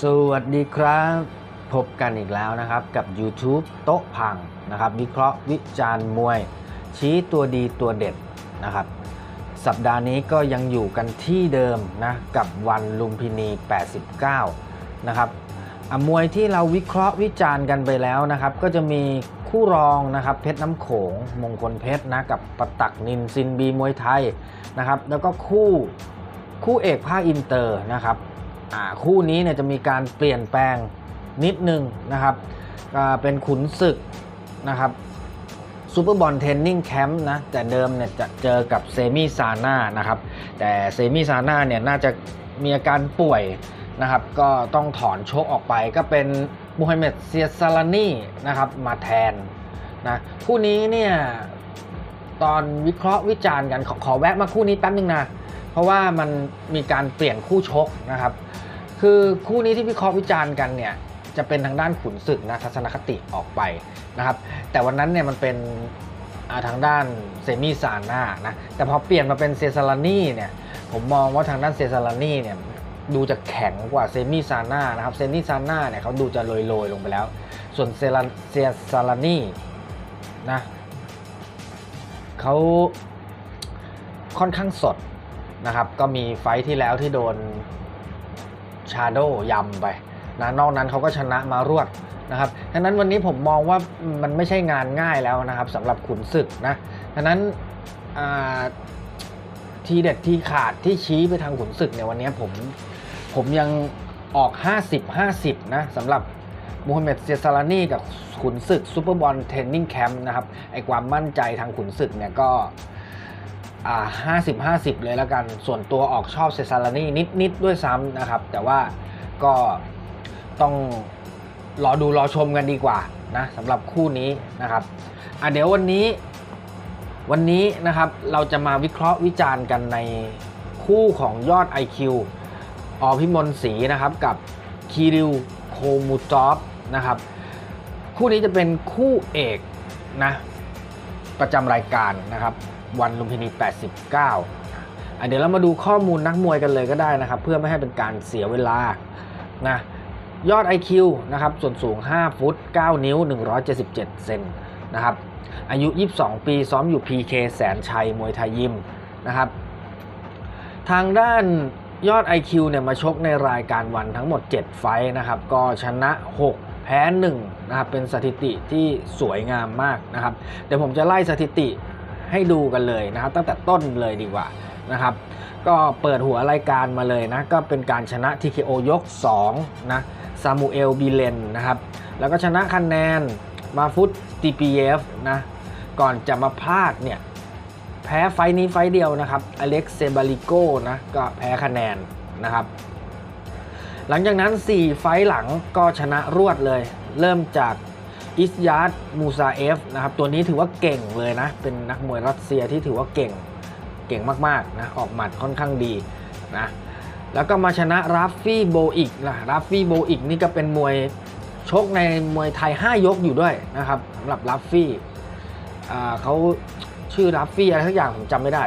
สวัสดีครับ พบกันอีกแล้วนะครับกับ YouTube โต๊ะพังนะครับ วิเคราะห์วิจารณ์มวย ชี้ตัวดีตัวเด็ดนะครับ สัปดาห์นี้ก็ยังอยู่กันที่เดิมนะกับวันลุมพินี 89 นะครับอะมวยที่เราวิเคราะห์วิจารณ์กันไปแล้วนะครับ ก็จะมีคู่รองนะครับเพชรน้ำโขงมงคลเพชรนะกับปตักนินซินบีมวยไทยนะครับ แล้วก็คู่คู่เอกภาคอินเตอร์นะครับ คู่นี้เนี่ยจะมีการเปลี่ยนแปลงนิดนึงนะครับเป็นขุนศึกนะครับซูเปอร์บอลเทนนิ่งแคมป์นะแต่เดิมเนี่ยจะเจอกับเซมิซาน่านะครับแต่เซมิซาน่าเนี่ยน่าจะมีอาการป่วยนะครับก็ต้องถอนโชคออกไปก็เป็นมูฮัมเหม็ดเซียซาลานีนะครับมาแทนนะคู่นี้เนี่ยตอนวิเคราะห์วิจารณ์กันขอขอแวะมาคู่นี้แป๊บนึงนะ เพราะว่ามันมีการเปลี่ยนคู่ชกนะครับ คือคู่นี้ที่วิเคราะห์วิจารณ์กันเนี่ยจะเป็นทางด้านขุนศึกนะทัศนคติออกไปนะครับ แต่วันนั้นเนี่ยมันเป็นาทางด้านเซมิซาน่านะแต่พอเปลี่ยนมาเป็นเซซาลานี่เนี่ยผมมองว่าทางด้านเซซาลานี่เนี่ยดูจะแข็งกว่าเซมิซาน่านะครับเซมิซาน่าเนี่ยเขาดูจะโรยๆลงไปแล้ว ส่วนเซลาเซซาลานี่นะเขาค่อนข้างสดนะครับ ก็มีไฟที่แล้วที่โดน ชาโดยำไปนะนอกนั้นเขาก็ชนะมารวดนะครับดังนั้นวันนี้ผมมองว่ามันไม่ใช่งานง่ายแล้วนะครับสำหรับขุนศึกนะดังนั้นทีเด็ดที่ขาดที่ชี้ไปทางขุนศึกเนี่ยวันนี้ผมผมยังออก 50 50 นะสำหรับมูฮัมเหม็ดเซียซาลานีกับขุนศึกซูเปอร์บอลเทนนิ่งแคมป์นะครับไอความมั่นใจทางขุนศึกเนี่ยก็ ห้าสิบห้าสิบเลยแล้วกัน ส่วนตัวออกชอบเซซาลานี่นิดนิดด้วยซ้ำนะครับ แต่ว่าก็ต้องรอดูรอชมกันดีกว่านะสำหรับคู่นี้นะครับอะเดี๋ยววันนี้วันนี้นะครับเราจะมาวิเคราะห์วิจารณ์กันในคู่ของยอด IQ อพิมลศรีนะครับกับคีริวโคมูตอฟนะครับคู่นี้จะเป็นคู่เอกนะประจำรายการนะครับ วันลุมพินี 89อะเดี๋ยวเรามาดูข้อมูลนักมวยกันเลยก็ได้นะครับ เพื่อไม่ให้เป็นการเสียเวลานะยอด IQ นะครับส่วนสูง 5 ฟุต 9 นิ้ว 177 เซนนะครับอายุ 22 ปีซ้อมอยู่ PK แสนชัยมวยไทยยิมนะครับทางด้านยอด IQ เนี่ยมาชกในรายการวันทั้งหมด 7 ไฟนะครับก็ชนะ 6 แพ้1นะครับเป็นสถิติที่สวยงามมากนะครับเดี๋ยวผมจะไล่สถิติ ให้ดูกันเลยนะครับ ตั้งแต่ต้นเลยดีกว่านะครับ ก็เปิดหัวรายการมาเลยนะ ก็เป็นการชนะ TKO ยก 2 นะซามูเอลบิเลนนะครับ แล้วก็ชนะคะแนนมาฟุต TPF นะ ก่อนจะมาพลาดเนี่ยแพ้ไฟนี้ไฟเดียวนะครับ อเล็กเซบาลิโกนะก็แพ้คะแนนนะครับ หลังจากนั้น 4 ไฟหลังก็ชนะรวดเลย เริ่มจาก อิสยาร์ดมูซาเอฟนะครับตัวนี้ถือว่าเก่งเลยนะ เป็นนักมวยรัสเซียที่ถือว่าเก่งเก่งมากๆนะออกหมัดค่อนข้างดีนะแล้วก็มาชนะราฟฟี่โบอิกนะราฟฟี่โบอิกนี่ก็เป็นมวยชกในมวยไทย 5 ยกอยู่ด้วยนะครับสำหรับราฟฟี่เขาชื่อราฟฟี่อะไรทักอย่างผมจำไม่ได้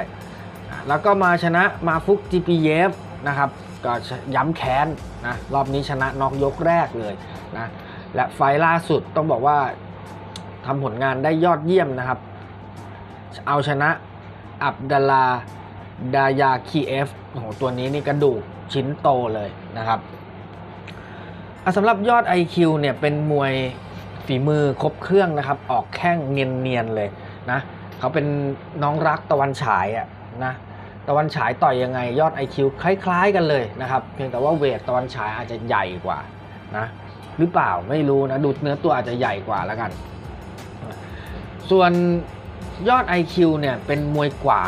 แล้วก็มาชนะมาฟุกจีปีเยฟนะครับก็ย้ำแค้นนะรอบนี้ชนะน็อกยกแรกเลยนะ และไฟล์ล่าสุดต้องบอกว่าทำผลงานได้ยอดเยี่ยมนะครับ เอาชนะอับดลาดายาคีเอฟโอ้โหตัวนี้นี่กระดูกชิ้นโตเลยนะครับสำหรับยอด IQ เนี่ยเป็นมวยฝีมือครบเครื่องนะครับ ออกแข้งเนียนๆเลยนะเขาเป็นน้องรักตะวันฉายอะนะตะวันฉายต่อยยังไงยอด IQ คล้าย ๆ กันเลยนะครับ เพียงแต่ว่าเวทตะวันฉายอาจจะใหญ่กว่านะ หรือเปล่าไม่รู้นะ ดูเนื้อตัวอาจจะใหญ่กว่าแล้วกัน ส่วนยอด IQ เนี่ยเป็นมวยขวา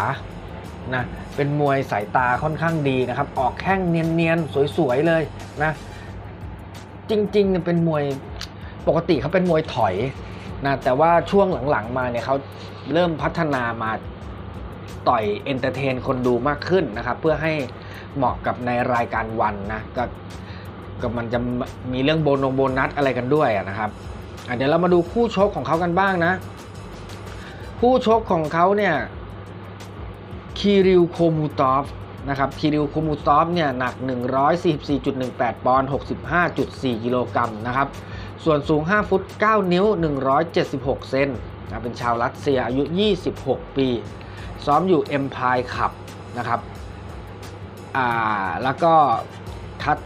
นะเป็นมวยสายตาค่อนข้างดีนะครับ ออกแข้งเนียนๆ สวยๆ เลยนะ จริงๆเนี่ยเป็นมวยปกติเขาเป็นมวยถอยนะแต่ว่าช่วงหลังๆมาเนี่ยเขาเริ่มพัฒนามาต่อยเอนเตอร์เทนคนดูมากขึ้นนะครับ เพื่อให้เหมาะกับในรายการวันนะก็ ก็มันจะมีเรื่องโบนงโบนัสอะไรกันด้วยนะครับเดี๋ยวเรามาดูคู่ชกของเขากันบ้างนะ คู่ชกของเขาเนี่ยคีริวโคมูตอฟนะครับคิริวคูมูซอฟเนี่ยหนัก 144.18 ปอนด์ 65.4 กิโลกรัมนะครับ ส่วนสูง 5 ฟุต 9 นิ้ว 176 เซนนะเป็นชาวรัสเซียอายุ 26 ปี ซ้อมอยู่ Empire Cup นะครับ อ่า แล้วก็คัด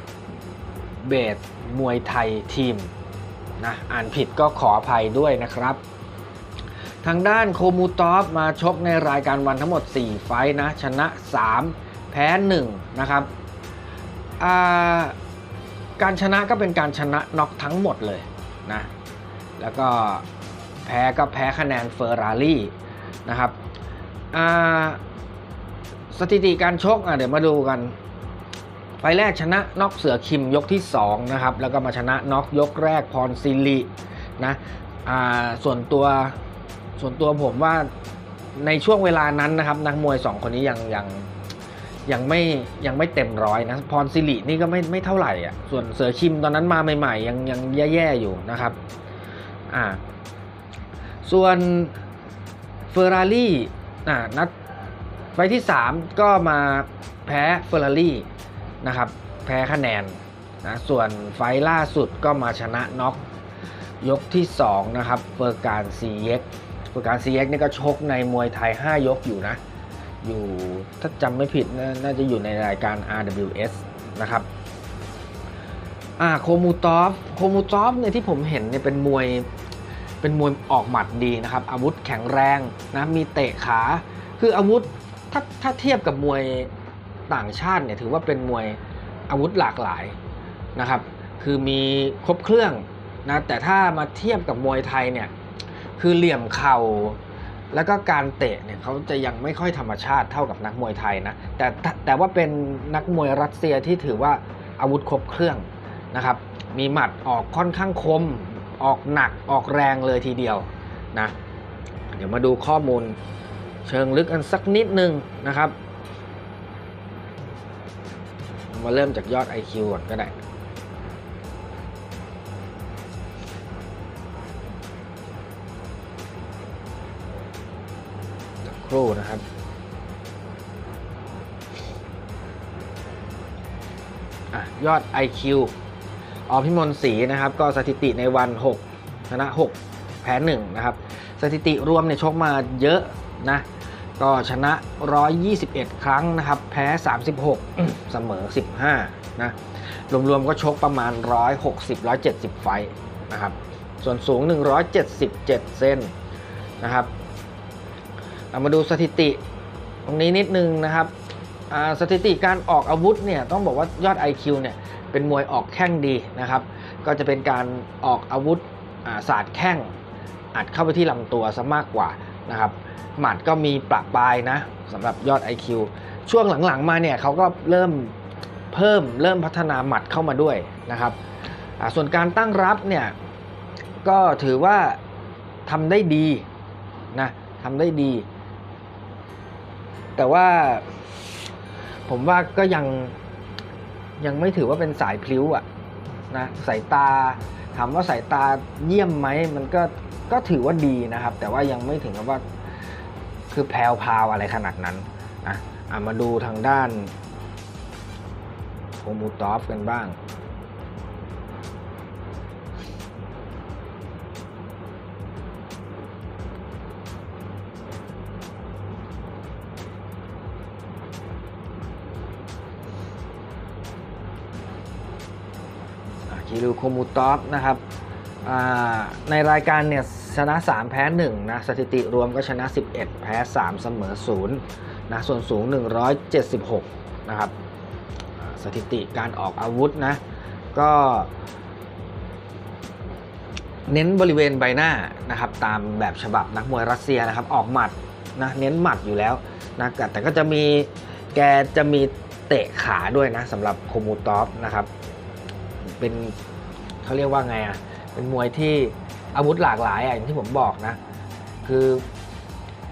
เบสมวยไทยทีมนะอ่านผิดก็ขออภัยด้วยนะครับ ทางด้านโคมูตอฟมาชกในรายการวันทั้งหมด 4 ไฟนะ ชนะ 3 แพ้ 1 นะครับาการชนะก็เป็นการชนะน็อกทั้งหมดเลยนะ แล้วก็แพ้ก็แพ้คะแนนเฟอร์รารี่นะครับสถิติการชกอะเดี๋ยวมาดูกัน ไฟแรกชนะน็อกเสือคิมยกที่2นะครับแล้วก็มาชนะน็อกยกแรกพรซิลินะอ่าส่วนตัวส่วนตัวผมว่าในช่วงเวลานั้นนะครับ นักมวย 2 คนนี้ยังยังยังไม่ยังไม่เต็มร้อยนะพรซิลินี่ก็ไม่ไม่เท่าไหร่อะส่วนเสือคิมตอนนั้นมาใหม่ๆ ยังยังแย่ๆอยู่นะครับอ่าส่วนเฟอร์รารี่อ่านัดไฟที่ 3 ก็มาแพ้เฟอร์รารี่ นะครับ แพ้คะแนนนะส่วนไฟล่าสุดก็มาชนะน็อกยกที่ 2 นะครับเฟอร์การซีเอ็กเฟอร์การซีเอ็กนี่ก็ชกในมวยไทย 5 ยกอยู่นะ อยู่ถ้าจำไม่ผิดนน่าจะอยู่ในรายการ RWS นะครับอ่าโคมูตอฟโคมูตอฟเนี่ยที่ผมเห็นเนี่ยเป็นมวยเป็นมวยออกหมัดดีนะครับ อาวุธแข็งแรงนะมีเตะขา คืออาวุธถ้าถ้าเทียบกับมวย ต่างชาติเนี่ยถือว่าเป็นมวยอาวุธหลากหลายนะครับ คือมีครบเครื่องนะแต่ถ้ามาเทียบกับมวยไทยเนี่ยคือเหลี่ยมเข่าแล้วก็การเตะเนี่ยเขาจะยังไม่ค่อยธรรมชาติเท่ากับนักมวยไทยนะแต่แต่แต่ว่าเป็นนักมวยรัสเซียที่ถือว่าอาวุธครบเครื่องนะครับมีหมัดออกค่อนข้างคม ออกหนักออกแรงเลยทีเดียวนะเดี๋ยวมาดูข้อมูลเชิงลึกกันสักนิดนึงนะครับ มาเริ่มจากยอด IQ ก่อนก็ได้ครู่นะครับอะยอด IQ ออพิมลศรีนะครับ ก็สถิติในวัน 6 ชนะ 6 แพ้ 1 นะครับ สถิติรวมเนี่ยชกมาเยอะนะ ก็ชนะ 121 ครั้งนะครับ แพ้ 36 เสมอ 15 นะ รวมๆก็ชกประมาณ 160-170 ไฟท์นะครับ ส่วนสูง 177 เซนนะครับเอามาดูสถิติ ตรงนี้นิดนึงนะครับอ่าสถิติการออกอาวุธเนี่ยต้องบอกว่ายอด IQ เนี่ยเป็นมวยออกแข้งดีนะครับ ก็จะเป็นการออกอาวุธอ่าศาสตร์แข้งอัดเข้าไปที่ลำตัวซะมากกว่า นะครับหมัดก็มีประปายนะสำหรับยอด IQ ช่วงหลังๆมาเนี่ยเขาก็เริ่มเพิ่มเริ่มพัฒนาหมัดเข้ามาด้วยนะครับส่วนการตั้งรับเนี่ยก็ถือว่าทำได้ดีนะทำได้ดี แต่ว่าผมว่าก็ยังยังไม่ถือว่าเป็นสายพลิ้วอะนะสายตาถามว่าสายตาเยี่ยมไหมมันก็ ก็ถือว่าดีนะครับ แต่ว่ายังไม่ถึงกับว่าคือแพลวพาวอะไรขนาดนั้นนะมาดูทางด้านโฮมูตอฟกันบ้างคิริวโคมูตอฟนะครับ ในรายการเนี่ยชนะ 3 แพ้1นะสถิติรวมก็ชนะ 11 แพ้ 3 เสมอ0นะส่วนสูง 176 นะครับสถิติการออกอาวุธนะ ก็เน้นบริเวณใบหน้านะครับตามแบบฉบับนักมวยรัสเซียนะครับออกหมัดนะเน้นหมัดอยู่แล้วนะแต่ก็จะมีแกจะมีเตะขาด้วยนะสำหรับโคมูตอฟนะครับเป็นเขาเรียกว่าไงอะ เป็นมวยที่อาวุธหลากหลายอะอย่างที่ผมบอกนะ คือ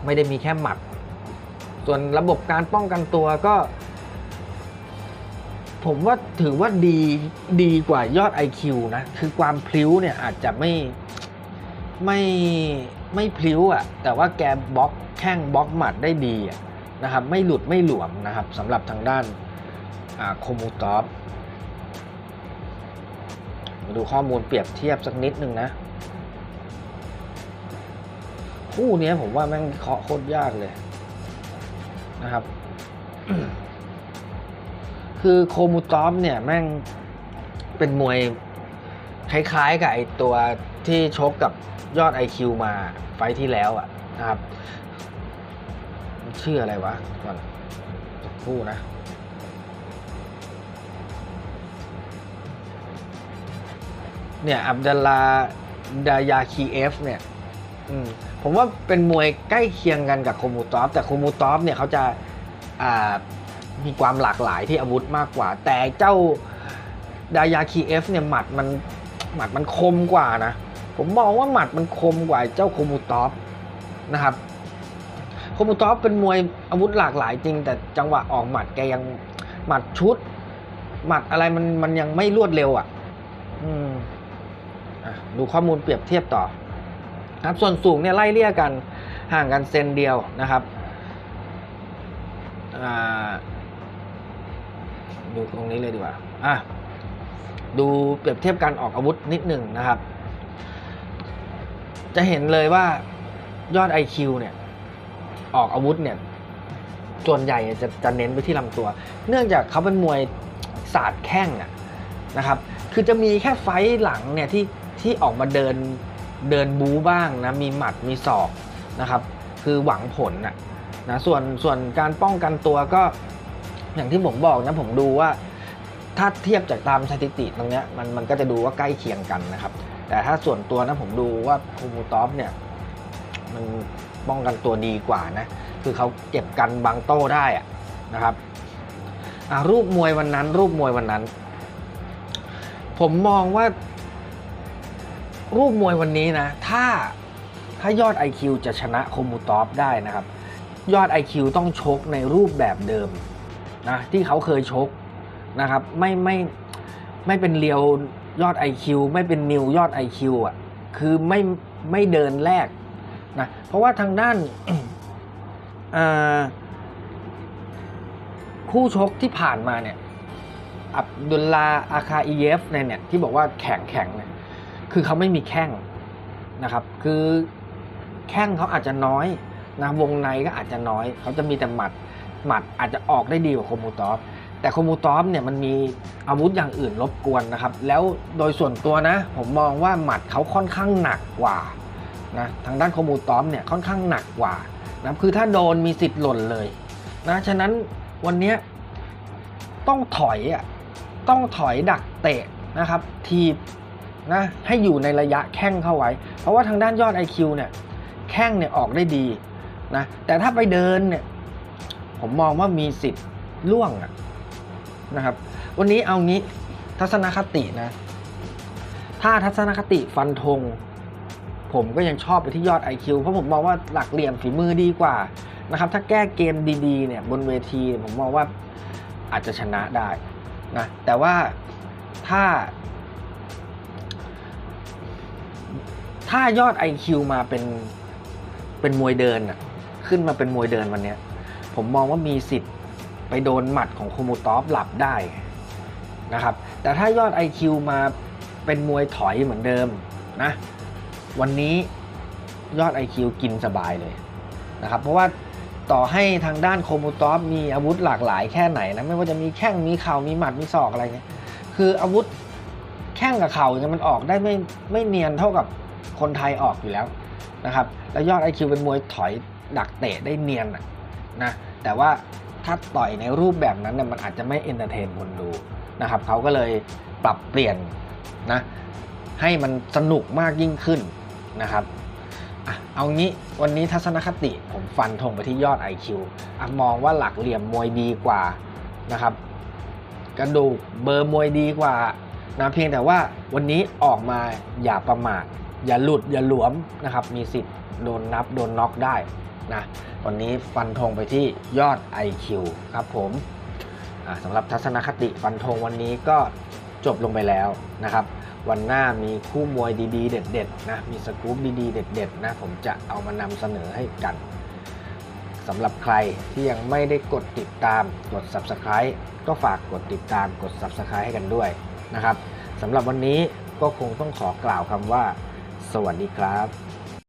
ไม่ได้มีแค่หมัด ส่วนระบบการป้องกันตัวก็ ผมว่าถือว่าดีดีกว่ายอด IQ นะ คือความพลิ้วเนี่ยอาจจะไม่ไม่ไม่พลิ้วอะ แต่ว่าแกบล็อกแข้งบล็อกหมัดได้ดีะนะครับ ไม่หลุดไม่หลวมนะครับสำหรับทางด้านโคมูตอฟ มาดูข้อมูลเปรียบเทียบสักนิดนึงนะ คู่นี้ผมว่าแม่งเคาะโคตรยากเลยนะครับ คือโคมูตอฟเนี่ยแม่งเป็นมวยคล้ายๆกับไอตัวที่ชกกับยอด IQ มาไฟที่แล้วอะนะครับชื่ออะไรวะก่อนคู่นะ เนี่ยอับดัลลาดายาคีเอฟเนี่ยมผมว่าเป็นมวยใกล้เคียงกันกับโคมูตอฟแต่โคมูตอฟเนี่ยเขาจะามีความหลากหลายที่อาวุธมากกว่า แต่เจ้าดายาคีเอฟเนี่ยหมัดมันหมัดมันคมกว่านะ ผมมองว่าหมัดมันคมกว่าเจ้าโคมูตอฟนะครับโคมูตอฟเป็นมวยอาวุธหลากหลายจริง แต่จังหวะออกหมัดแกยังหมัดชุด หมัดอะไรมันมันยังไม่รวดเร็วอะ อืมอะ ดูข้อมูลเปรียบเทียบต่อครับส่วนสูงเนี่ยไล่เลี่ยกันห่างกันเซนเดียวนะครับดูตรงนี้เลยดีกว่าอะดูเปรียบเทียบการออกอาวุธนิดหนึ่งนะครับ จะเห็นเลยว่ายอด IQ เนี่ยออกอาวุธเนี่ยส่วนใหญ่จะจะเน้นไปที่ลำตัว เนื่องจากเขาเป็นมวยศาสตร์แข้งอะนะครับ คือจะมีแค่ไฟท์หลังเนี่ยที่ ที่ออกมาเดินเดินบูบ้างนะมีหมัดมีศอกนะครับ คือหวังผลนะนะส่วนส่วนการป้องกันตัวก็ อย่างที่ผมบอกนะผมดูว่า ถ้าเทียบจากตามสถิติตรงเนี้ยมันมันก็จะดูว่าใกล้เคียงกันนะครับ แต่ถ้าส่วนตัวนะผมดูว่าคูมูตอฟเนี่ยมันป้องกันตัวดีกว่านะคือเขาเก็บกันบางโต้ได้อะนะครับอะรูปมวยวันนั้น รูปมวยวันนั้น ผมมองว่า รูปมวยวันนี้นะ ถ้าถ้ายอด IQ จะชนะโคมูตอฟได้นะครับ ยอด IQ ต้องชกในรูปแบบเดิมนะที่เขาเคยชกนะครับ ไม่ไม่ไม่เป็นเรียวยอด IQ ไม่เป็นนิวยอด IQ อะคือไม่ไม่เดินแรกนะเพราะว่าทางด้านคู่ชกที่ผ่านมาเนี่ยอับดุลลาอาคาอีเยฟเนี่ยเนี่ยที่บอกว่าแข็งแข็งเนี่ย คือเขาไม่มีแข้งนะครับ คือแข้งเขาอาจจะน้อยนะวงในก็อาจจะน้อย เขาจะมีแต่หมัดหมัดอาจจะออกได้ดีกว่าโคมูตอฟแต่โคมูตอฟเนี่ยมันมีอาวุธอย่างอื่นรบกวนนะครับ แล้วโดยส่วนตัวนะ ผมมองว่าหมัดเขาค่อนข้างหนักกว่านะทางด้านโคมูตอฟเนี่ยค่อนข้างหนักกว่านะคือถ้าโดนมีสิทธิ์หล่นเลยนะฉะนั้นวันนี้ต้องถอยอะต้องถอยดักเตะนะครับ ทีบ นะให้อยู่ในระยะแข้งเข้าไว้ เพราะว่าทางด้านยอด IQ เนี่ยแข้งเนี่ยออกได้ดีนะแต่ถ้าไปเดินเนี่ยผมมองว่ามีสิทธิ์ล่วงอะนะครับ วันนี้เอางี้ทัศนคตินะ ถ้าทัศนคติฟันธงผมก็ยังชอบไปที่ยอด IQ เพราะผมมองว่าหลักเหลี่ยมฝีมือดีกว่านะครับ ถ้าแก้เกมดีๆเนี่ยบนเวทีผมมองว่าอาจจะชนะได้นะแต่ว่าถ้า ถ้ายอด IQ มาเป็นเป็นมวยเดินอะขึ้นมาเป็นมวยเดินวันเนี้ย ผมมองว่ามีสิทธิ์ไปโดนหมัดของโคมูตอฟหลับได้นะครับ แต่ถ้ายอด IQ มาเป็นมวยถอยเหมือนเดิมนะ วันนี้ยอด IQ กินสบายเลยนะครับ เพราะว่าต่อให้ทางด้านโคมูตอฟมีอาวุธหลากหลายแค่ไหนนะ ไม่ว่าจะมีแข้งมีเข่ามีหมัดมีศอกอะไรเนี่ยคืออาวุธแข้งกับเข่าเนี่ยมันออกได้ไม่ไม่เนียนเท่ากับ คนไทยออกอยู่แล้วนะครับ แล้วยอด IQ เป็นมวยถอยดักเตะได้เนียนนะ แต่ว่าถ้าต่อยในรูปแบบนั้นเนี่ยมันอาจจะไม่เอนเตอร์เทนคนดูนะครับเขาก็เลยปรับเปลี่ยนนะให้มันสนุกมากยิ่งขึ้นนะครับเอางี้วันนี้ทัศนคติผมฟันธงไปที่ยอด IQ อมองว่าหลักเหลี่ยมมวยดีกว่านะครับ กระดูกเบอร์มวยดีกว่านะเพียงแต่ว่าวันนี้ออกมาอย่าประมาท อย่าหลุดอย่าหลวมนะครับมีสิทธิ์โดนนับโดนน็อกได้นะวันนี้ฟันธงไปที่ยอด IQ ครับผมสำหรับทัศนคติฟันธงวันนี้ก็จบลงไปแล้วนะครับ วันหน้ามีคู่มวยดีๆ เด็ดๆนะมีสกู๊ปดีๆ เด็ดๆนะผมจะเอามานำเสนอให้กันสำหรับใครที่ยังไม่ได้กดติดตามกด Subscribe ก็ฝากกดติดตามกด Subscribe ให้กันด้วยนะครับสำหรับวันนี้ก็คงต้องขอกล่าวคำว่า สวัสดีครับ